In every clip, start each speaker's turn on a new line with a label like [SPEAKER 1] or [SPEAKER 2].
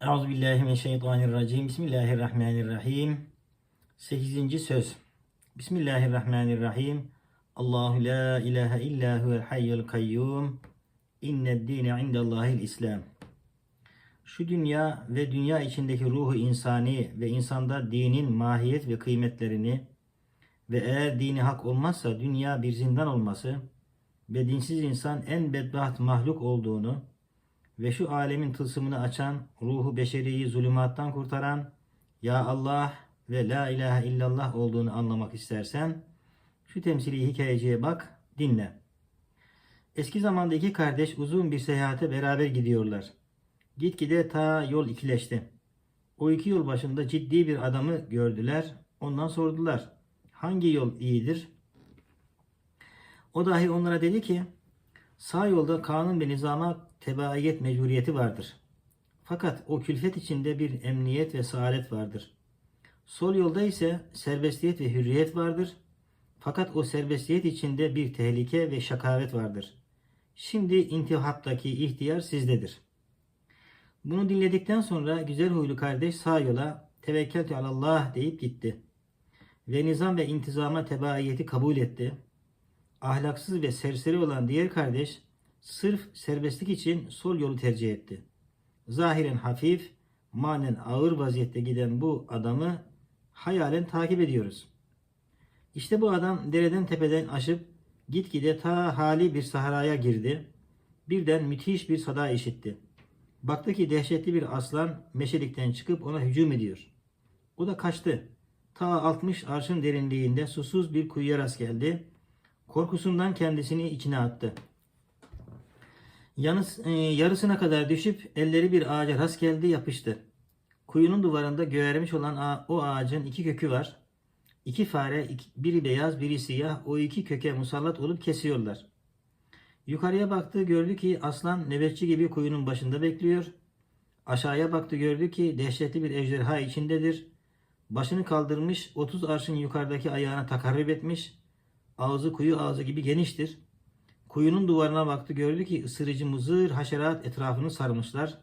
[SPEAKER 1] Euzubillahimineşşeytanirracim. Bismillahirrahmanirrahim. 8. söz. Bismillahirrahmanirrahim. Allahu la ilahe illa huvel hayyul kayyum. İnned dine indallahil İslam. Şu dünya ve dünya içindeki ruhu insani ve insanda dinin mahiyet ve kıymetlerini ve eğer dini hak olmazsa dünya bir zindan olması ve dinsiz insan en bedbaht mahluk olduğunu ve şu alemin tılsımını açan, ruhu beşeriyi zulümattan kurtaran Ya Allah ve La ilahe illallah olduğunu anlamak istersen şu temsili hikayeciye bak, dinle. Eski zamanda iki kardeş uzun bir seyahate beraber gidiyorlar. Gitgide ta yol ikileşti. O iki yol başında ciddi bir adamı gördüler. Ondan sordular. Hangi yol iyidir? O dahi onlara dedi ki sağ yolda kanun ve nizama tebaiyet mecburiyeti vardır. Fakat o külfet içinde bir emniyet ve saadet vardır. Sol yolda ise serbestiyet ve hürriyet vardır. Fakat o serbestiyet içinde bir tehlike ve şakavet vardır. Şimdi intihattaki ihtiyar sizdedir. Bunu dinledikten sonra güzel huylu kardeş sağ yola tevekkeltü alallah deyip gitti. Ve nizam ve intizama tebaiyeti kabul etti. Ahlaksız ve serseri olan diğer kardeş sırf serbestlik için sol yolu tercih etti. Zahiren hafif, manen ağır vaziyette giden bu adamı hayalen takip ediyoruz. İşte bu adam dereden tepeden aşıp gitgide ta hali bir sahraya girdi. Birden müthiş bir sada işitti. Baktı ki dehşetli bir aslan meşelikten çıkıp ona hücum ediyor. O da kaçtı. Ta 60 arşın derinliğinde susuz bir kuyuya rast geldi. Korkusundan kendisini içine attı. Yanıs, e, yarısına kadar düşüp elleri bir ağaca rast geldi yapıştı. Kuyunun duvarında göğermiş olan ağa- o ağacın iki kökü var. İki fare, iki- biri beyaz, biri siyah, o iki köke musallat olup kesiyorlar. Yukarıya baktı gördü ki aslan nöbetçi gibi kuyunun başında bekliyor. Aşağıya baktı gördü ki dehşetli bir ejderha içindedir. Başını kaldırmış 30 arşın yukarıdaki ayağına takarrüp etmiş. Ağzı kuyu ağzı gibi geniştir. Kuyunun duvarına baktı gördü ki ısırıcı mızır haşerat etrafını sarmışlar.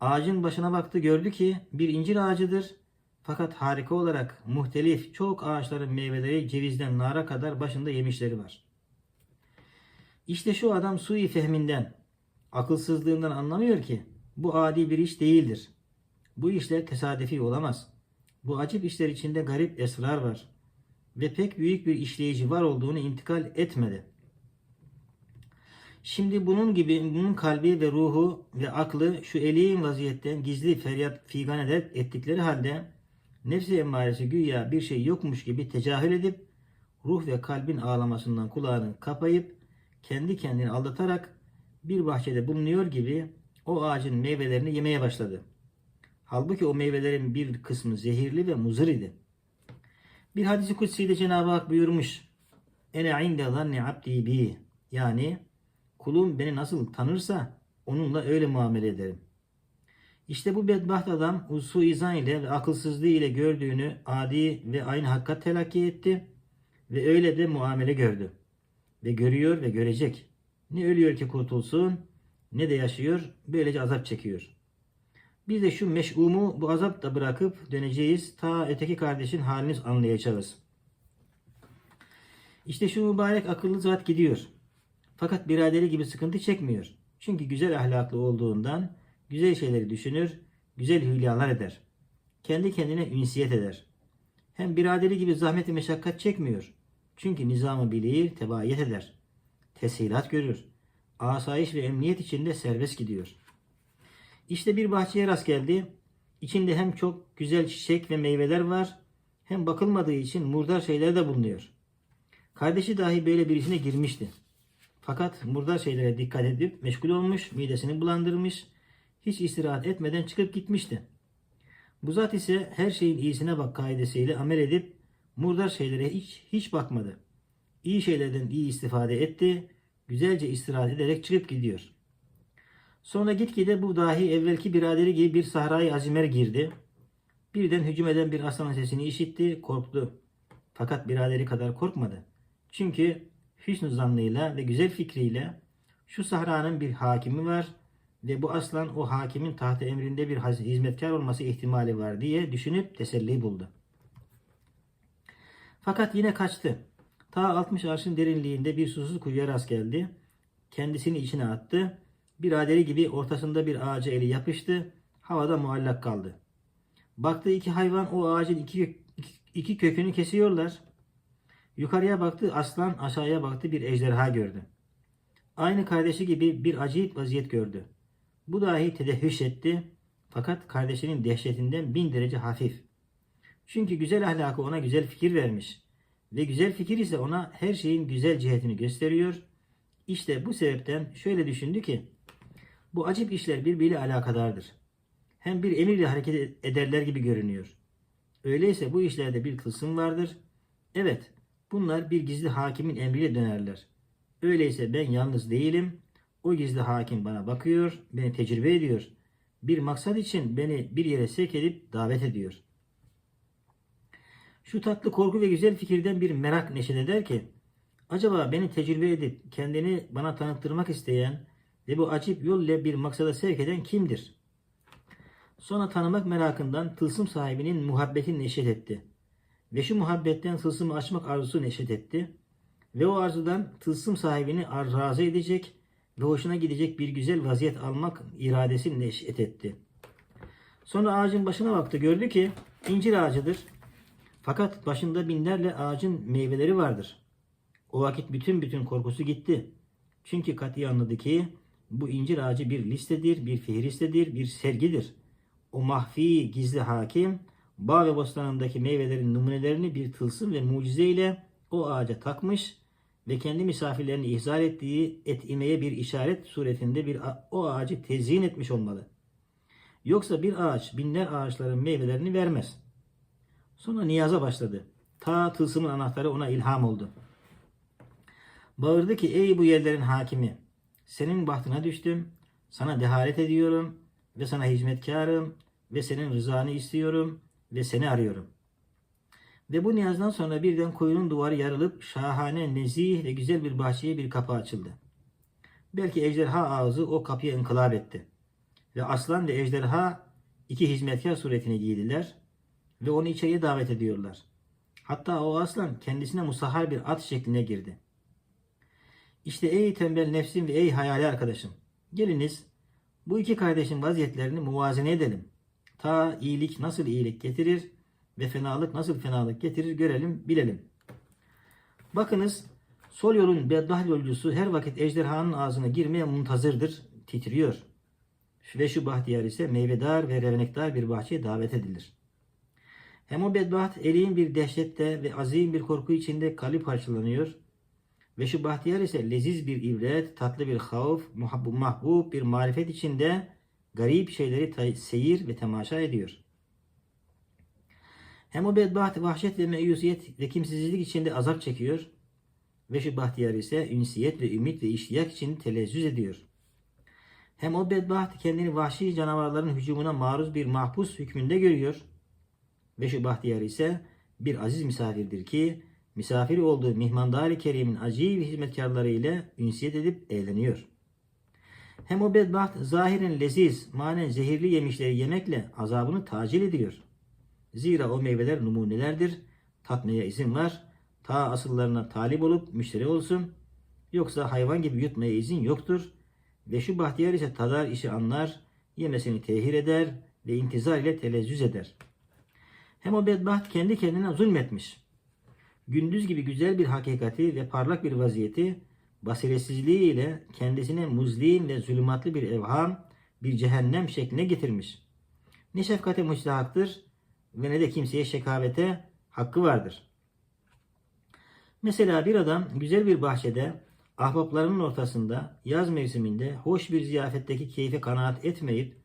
[SPEAKER 1] Ağacın başına baktı gördü ki bir incir ağacıdır. Fakat harika olarak muhtelif çok ağaçların meyveleri cevizden nara kadar başında yemişleri var. İşte şu adam sui fehminden, akılsızlığından anlamıyor ki bu adi bir iş değildir. Bu işler tesadüfi olamaz. Bu acip işler içinde garip esrar var ve pek büyük bir işleyici var olduğunu intikal etmedi. Şimdi bunun gibi bunun kalbi ve ruhu ve aklı şu eliğin vaziyetten gizli feryat figan eder ettikleri halde nefsi emmaresi güya bir şey yokmuş gibi tecahül edip ruh ve kalbin ağlamasından kulağını kapayıp kendi kendini aldatarak bir bahçede bulunuyor gibi o ağacın meyvelerini yemeye başladı. Halbuki o meyvelerin bir kısmı zehirli ve muzır idi. Bir hadisi kutsi'de Cenab-ı Hak buyurmuş. Ene inde zanni abdi bi. Yani kulum beni nasıl tanırsa onunla öyle muamele ederim. İşte bu bedbaht adam usu izan ile ve akılsızlığı ile gördüğünü adi ve aynı hakikat telakki etti ve öyle de muamele gördü. Ve görüyor ve görecek. Ne ölüyor ki kurtulsun ne de yaşıyor böylece azap çekiyor. Biz de şu meş'umu bu azapla bırakıp döneceğiz ta öteki kardeşin halini anlayacağız. İşte şu mübarek akıllı zat gidiyor. Fakat biraderi gibi sıkıntı çekmiyor. Çünkü güzel ahlaklı olduğundan güzel şeyleri düşünür, güzel hülyalar eder. Kendi kendine ünsiyet eder. Hem biraderi gibi zahmet ve meşakkat çekmiyor. Çünkü nizamı bilir, tebayet eder. Teshilat görür. Asayiş ve emniyet içinde serbest gidiyor. İşte bir bahçeye rast geldi. İçinde hem çok güzel çiçek ve meyveler var, hem bakılmadığı için murdar şeyler de bulunuyor. Kardeşi dahi böyle birisine girmişti. Fakat murdar şeylere dikkat edip meşgul olmuş, midesini bulandırmış, hiç istirahat etmeden çıkıp gitmişti. Bu zat ise her şeyin iyisine bak kaidesiyle amel edip murdar şeylere hiç, hiç bakmadı. İyi şeylerden iyi istifade etti, güzelce istirahat ederek çıkıp gidiyor. Sonra gitgide bu dahi evvelki biraderi gibi bir sahrayı azimer girdi. Birden hücum eden bir aslanın sesini işitti, korktu. Fakat biraderi kadar korkmadı. Çünkü hüsnü zannıyla ve güzel fikriyle şu sahranın bir hakimi var ve bu aslan o hakimin tahtı emrinde bir hizmetkar olması ihtimali var diye düşünüp teselli buldu. Fakat yine kaçtı. Ta 60 arşın derinliğinde bir susuz kuyuya rast geldi. Kendisini içine attı. Biraderi gibi ortasında bir ağaca eli yapıştı. Havada muallak kaldı. Baktı iki hayvan o ağacın iki, iki kökünü kesiyorlar. Yukarıya baktı aslan aşağıya baktı bir ejderha gördü. Aynı kardeşi gibi bir acayip vaziyet gördü. Bu dahi tedehhüş etti. Fakat kardeşinin dehşetinden bin derece hafif. Çünkü güzel ahlakı ona güzel fikir vermiş. Ve güzel fikir ise ona her şeyin güzel cihetini gösteriyor. İşte bu sebepten şöyle düşündü ki bu acip işler birbiriyle alakadardır. Hem bir emirle hareket ederler gibi görünüyor. Öyleyse bu işlerde bir tılsım vardır. Evet, bunlar bir gizli hakimin emriyle dönerler. Öyleyse ben yalnız değilim. O gizli hakim bana bakıyor, beni tecrübe ediyor. Bir maksat için beni bir yere sevk edip davet ediyor. Şu tatlı korku ve güzel fikirden bir merak neşet eder ki, acaba beni tecrübe edip kendini bana tanıttırmak isteyen ve bu acip yol ile bir maksada sevk eden kimdir? Sonra tanımak merakından tılsım sahibinin muhabbeti neşet etti. Ve şu muhabbetten tılsımı açmak arzusu neşet etti. Ve o arzudan tılsım sahibini razı edecek ve hoşuna gidecek bir güzel vaziyet almak iradesi neşet etti. Sonra ağacın başına baktı. Gördü ki incir ağacıdır. Fakat başında binlerle ağacın meyveleri vardır. O vakit bütün bütün korkusu gitti. Çünkü katiyen anladı ki bu incir ağacı bir listedir, bir fihristedir, bir sergidir. O mahfi gizli hakim bağ ve bostanındaki meyvelerin numunelerini bir tılsım ve mucize ile o ağaca takmış ve kendi misafirlerini ihzar ettiği et imeye bir işaret suretinde bir o ağacı tezyin etmiş olmalı. Yoksa bir ağaç binler ağaçların meyvelerini vermez. Sonra niyaza başladı. Ta tılsımın anahtarı ona ilham oldu. Bağırdı ki ey bu yerlerin hakimi senin bahtına düştüm. Sana dehalet ediyorum ve sana hizmetkarım ve senin rızanı istiyorum ve seni arıyorum. Ve bu niyazdan sonra birden koyunun duvarı yarılıp şahane, nezih ve güzel bir bahçeye bir kapı açıldı. Belki ejderha ağzı o kapıya inkılap etti. Ve aslan ve ejderha iki hizmetkar suretine giydiler ve onu içeriye davet ediyorlar. Hatta o aslan kendisine musahhar bir at şekline girdi. İşte ey tembel nefsim ve ey hayali arkadaşım. Geliniz bu iki kardeşin vaziyetlerini muvazene edelim. Ta iyilik nasıl iyilik getirir ve fenalık nasıl fenalık getirir görelim bilelim. Bakınız sol yolun bedbaht yolcusu her vakit ejderhanın ağzına girmeye muntazırdır, titriyor. Ve şu bahtiyar ise meyvedar ve revnektar bir bahçeye davet edilir. Hem o bedbaht eliğin bir dehşette ve azim bir korku içinde kalbi parçalanıyor. Ve şu bahtiyar ise leziz bir ibret, tatlı bir havf, mahbub bir marifet içinde garip şeyleri seyir ve temaşa ediyor. Hem o bedbaht vahşet ve meyusiyet ve kimsesizlik içinde azap çekiyor. Ve şu bahtiyar ise ünsiyet ve ümit ve iştiyak için telezzüz ediyor. Hem o bedbaht kendini vahşi canavarların hücumuna maruz bir mahpus hükmünde görüyor. Ve şu bahtiyar ise bir aziz misafirdir ki misafir olduğu mihmandar-ı kerimin acayip hizmetkarları ile ünsiyet edip eğleniyor. Hem o bedbaht zahiren leziz, manen zehirli yemişleri yemekle azabını tacil ediyor. Zira o meyveler numunelerdir, tatmaya izin var, ta asıllarına talip olup müşteri olsun, yoksa hayvan gibi yutmaya izin yoktur. Ve şu bahtiyar ise tadar işi anlar, yemesini tehir eder ve intizar ile telezzüz eder. Hem o bedbaht kendi kendine zulmetmiş. Gündüz gibi güzel bir hakikati ve parlak bir vaziyeti basiretsizliği ile kendisine muzliğin ve zulümatlı bir evham, bir cehennem şekline getirmiş. Ne şefkate müstahaktır ve ne de kimseye şekavete hakkı vardır. Mesela bir adam güzel bir bahçede ahbaplarının ortasında yaz mevsiminde hoş bir ziyafetteki keyfe kanaat etmeyip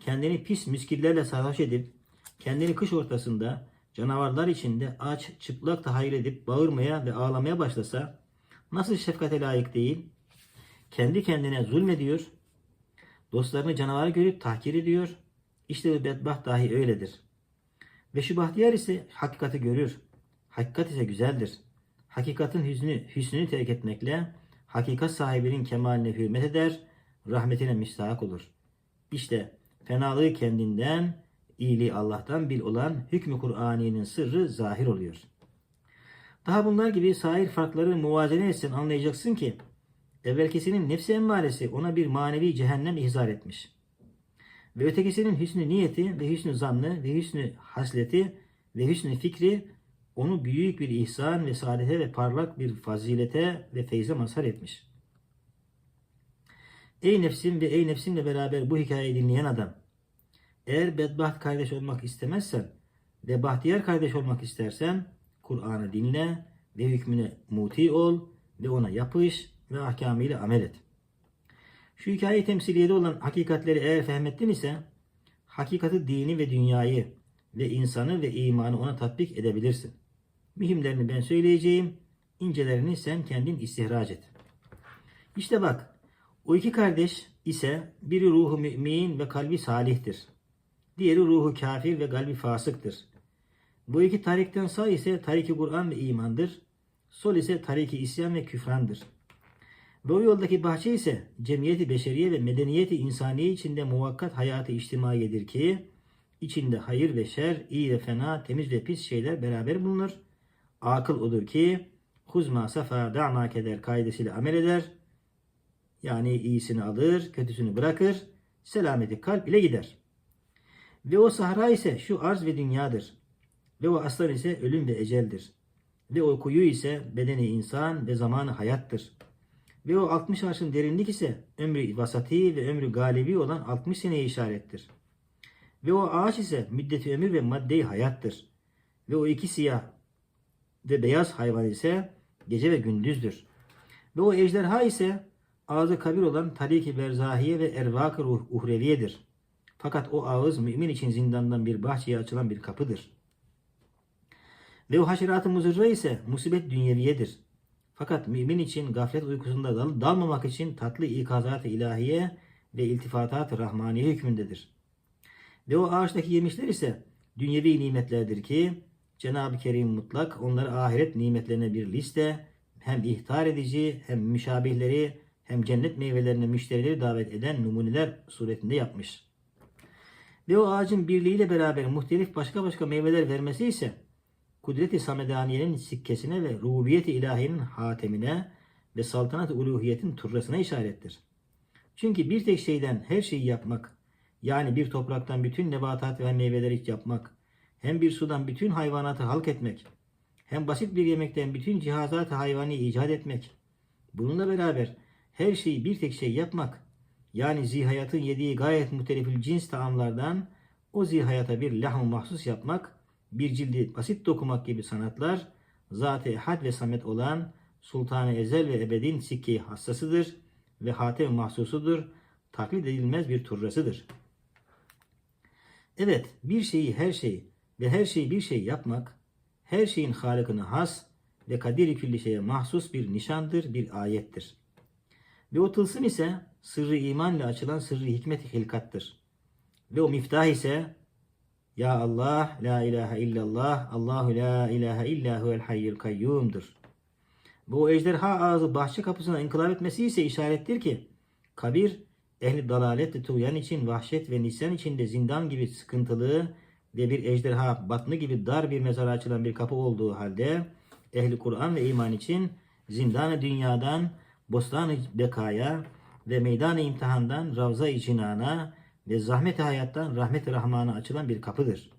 [SPEAKER 1] kendini pis müskillerle sarhoş edip kendini kış ortasında canavarlar içinde aç çıplak tahayyül edip bağırmaya ve ağlamaya başlasa nasıl şefkate layık değil? Kendi kendine zulmediyor. Dostlarını canavar görüp tahkir ediyor. İşte bu bedbaht dahi öyledir. Ve şu bahtiyar ise hakikati görür. Hakikat ise güzeldir. Hakikatin hüznü, hüsnünü terk etmekle hakikat sahibinin kemaline hürmet eder, rahmetine müstahak olur. İşte fenalığı kendinden, iyiliği Allah'tan bil olan hükmü Kur'ani'nin sırrı zahir oluyor. Daha bunlar gibi sair farkları muvazene etsen anlayacaksın ki evvelkisinin nefsi emmaresi ona bir manevi cehennem ihzar etmiş. Ve ötekisinin hüsnü niyeti ve hüsnü zannı ve hüsnü hasleti ve hüsnü fikri onu büyük bir ihsan ve saadete ve parlak bir fazilete ve feyze mazhar etmiş. Ey nefsim ve ey nefsimle beraber bu hikayeyi dinleyen adam. Eğer bedbaht kardeş olmak istemezsen ve bahtiyar kardeş olmak istersen Kur'an'ı dinle ve hükmüne muti ol ve ona yapış ve ahkamıyla amel et. Şu hikaye temsiliyede olan hakikatleri eğer fehmettin ise hakikati dini ve dünyayı ve insanı ve imanı ona tatbik edebilirsin. Mühimlerini ben söyleyeceğim, incelerini sen kendin istihraç et. İşte bak, o iki kardeş ise biri ruhu mümin ve kalbi salihtir. Diğeri ruhu kafir ve kalbi fasıktır. Bu iki tarikten sağ ise tariki Kur'an ve imandır. Sol ise tariki isyan ve küfrandır. O yoldaki bahçe ise cemiyeti beşeriye ve medeniyeti insaniye içinde muvakkat hayatı içtimaiyedir ki içinde hayır ve şer, iyi ve fena, temiz ve pis şeyler beraber bulunur. Akıl odur ki huzma safa da'ma keder kaidesiyle amel eder. Yani iyisini alır, kötüsünü bırakır, selameti kalp ile gider. Ve o sahra ise şu arz ve dünyadır. Ve o aslan ise ölüm ve eceldir. Ve o kuyu ise bedeni insan ve zamanı hayattır. Ve o 60 arşın derinlik ise ömrü vasati ve ömrü galibi olan 60 seneye işarettir. Ve o ağaç ise müddeti ömür ve madde hayattır. Ve o iki siyah ve beyaz hayvan ise gece ve gündüzdür. Ve o ejderha ise ağzı kabir olan tariki berzahiye ve ervak-ı uhreviyedir. Fakat o ağız mümin için zindandan bir bahçeye açılan bir kapıdır. Ve o haşerat-ı muzırra ise musibet dünyeviyedir. Fakat mümin için gaflet uykusunda dal dalmamak için tatlı ikazat-ı ilahiye ve iltifatat-ı rahmaniye hükmündedir. Ve o ağaçtaki yemişler ise dünyevi nimetlerdir ki Cenab-ı Kerim mutlak onları ahiret nimetlerine bir liste hem ihtar edici hem müşabihleri hem cennet meyvelerine müşterileri davet eden numuneler suretinde yapmış. Ve o ağacın birliğiyle beraber muhtelif başka başka meyveler vermesi ise kudret-i samedaniyenin sikkesine ve rububiyet-i ilahiyenin hatemine ve saltanat-ı uluhiyetin turrasına işarettir. Çünkü bir tek şeyden her şeyi yapmak, yani bir topraktan bütün nebatat ve meyveleri yapmak, hem bir sudan bütün hayvanatı halk etmek, hem basit bir yemekten bütün cihazat-ı hayvani icat etmek, bununla beraber her şeyi bir tek şey yapmak, yani zihayatın yediği gayet muhtelifil cins taamlardan o zihayata bir lahm mahsus yapmak, bir cildi basit dokumak gibi sanatlar, zat-ı ehad ve samet olan Sultan-ı Ezel ve Ebed'in sikki hassasıdır ve hatem mahsusudur, taklit edilmez bir turrasıdır. Evet, bir şeyi her şey ve her şeyi bir şey yapmak, her şeyin halikine has ve kadiri külli şeye mahsus bir nişandır, bir ayettir. Ve o tılsım ise sırrı iman ile açılan sırrı hikmet hilkattır. Ve o miftah ise Ya Allah, La ilahe illallah, Allahu la ilahe illa huvel hayyul kayyumdur. Bu ejderha ağzı bahçe kapısına inkılap etmesi ise işarettir ki kabir ehli dalalet ve tuğyan için vahşet ve nisyan içinde zindan gibi sıkıntılı ve bir ejderha batını gibi dar bir mezara açılan bir kapı olduğu halde ehli Kur'an ve iman için zindanı dünyadan bostan-ı bekaya ve meydan-ı imtihandan ravza-i cinana ve zahmet-i hayattan rahmet-i rahmana açılan bir kapıdır.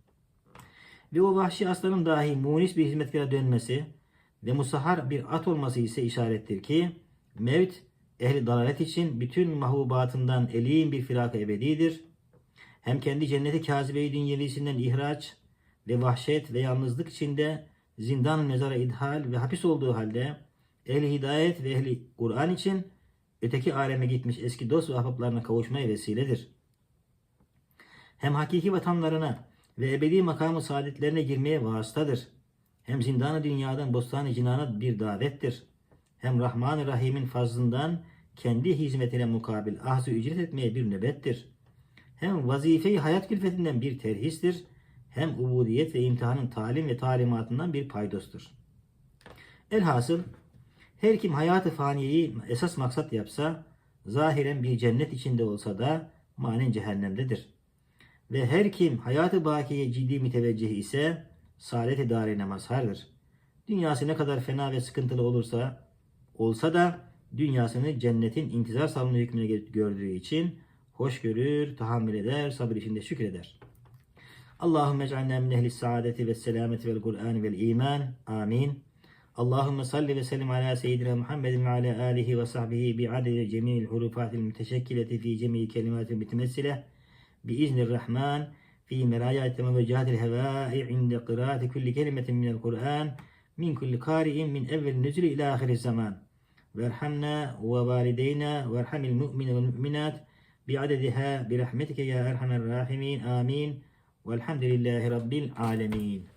[SPEAKER 1] Ve o vahşi aslanın dahi munis bir hizmetkara dönmesi ve musahhar bir at olması ise işarettir ki mevt ehli dalalet için bütün mahbubatından elin bir firak ebedidir. Hem kendi cenneti kazibeyi dünyevisinden ihraç ve vahşet ve yalnızlık içinde zindan mezara idhal ve hapis olduğu halde ehli hidayet ve ehli Kur'an için öteki aleme gitmiş eski dost ve ahbaplarına kavuşmaya vesiledir. Hem hakiki vatanlarına ve ebedi makamı saadetlerine girmeye vasıtadır. Hem zindanı dünyadan bostan-ı cinana bir davettir. Hem Rahman-ı Rahim'in fazlından kendi hizmetine mukabil ahzı ücret etmeye bir nöbettir. Hem vazife-i hayat külfetinden bir terhistir. Hem ubudiyet ve imtihanın talim ve talimatından bir paydostur. Elhasıl her kim hayatı faniyeyi esas maksat yapsa, zahiren bir cennet içinde olsa da manen cehennemdedir. Ve her kim hayatı bakiye ciddi müteveccih ise saadet-i darine. Dünyası ne kadar fena ve sıkıntılı olursa olsa da dünyasını cennetin intizar salonu hükmüne gördüğü için hoş görür, tahammül eder, sabır içinde şükreder. Allahümme ec'alna min ehli saadeti ve selameti vel Kur'an vel iman. Amin. Allahümme salli ve sellim ala seyyidina Muhammedin ve ala alihi ve sahbihi bi adedi cemil hurufatil müteşekkileti fi cemil kelimatil mütemessile بإذن الرحمن في مراجعة موجات الهواء عند قراءة كل كلمة من القرآن من كل قارئ من أول نزل إلى آخر الزمان. وارحمنا ووالدينا وارحم المؤمن والمؤمنات بعددها برحمتك يا أرحم الراحمين. آمين. والحمد لله رب العالمين.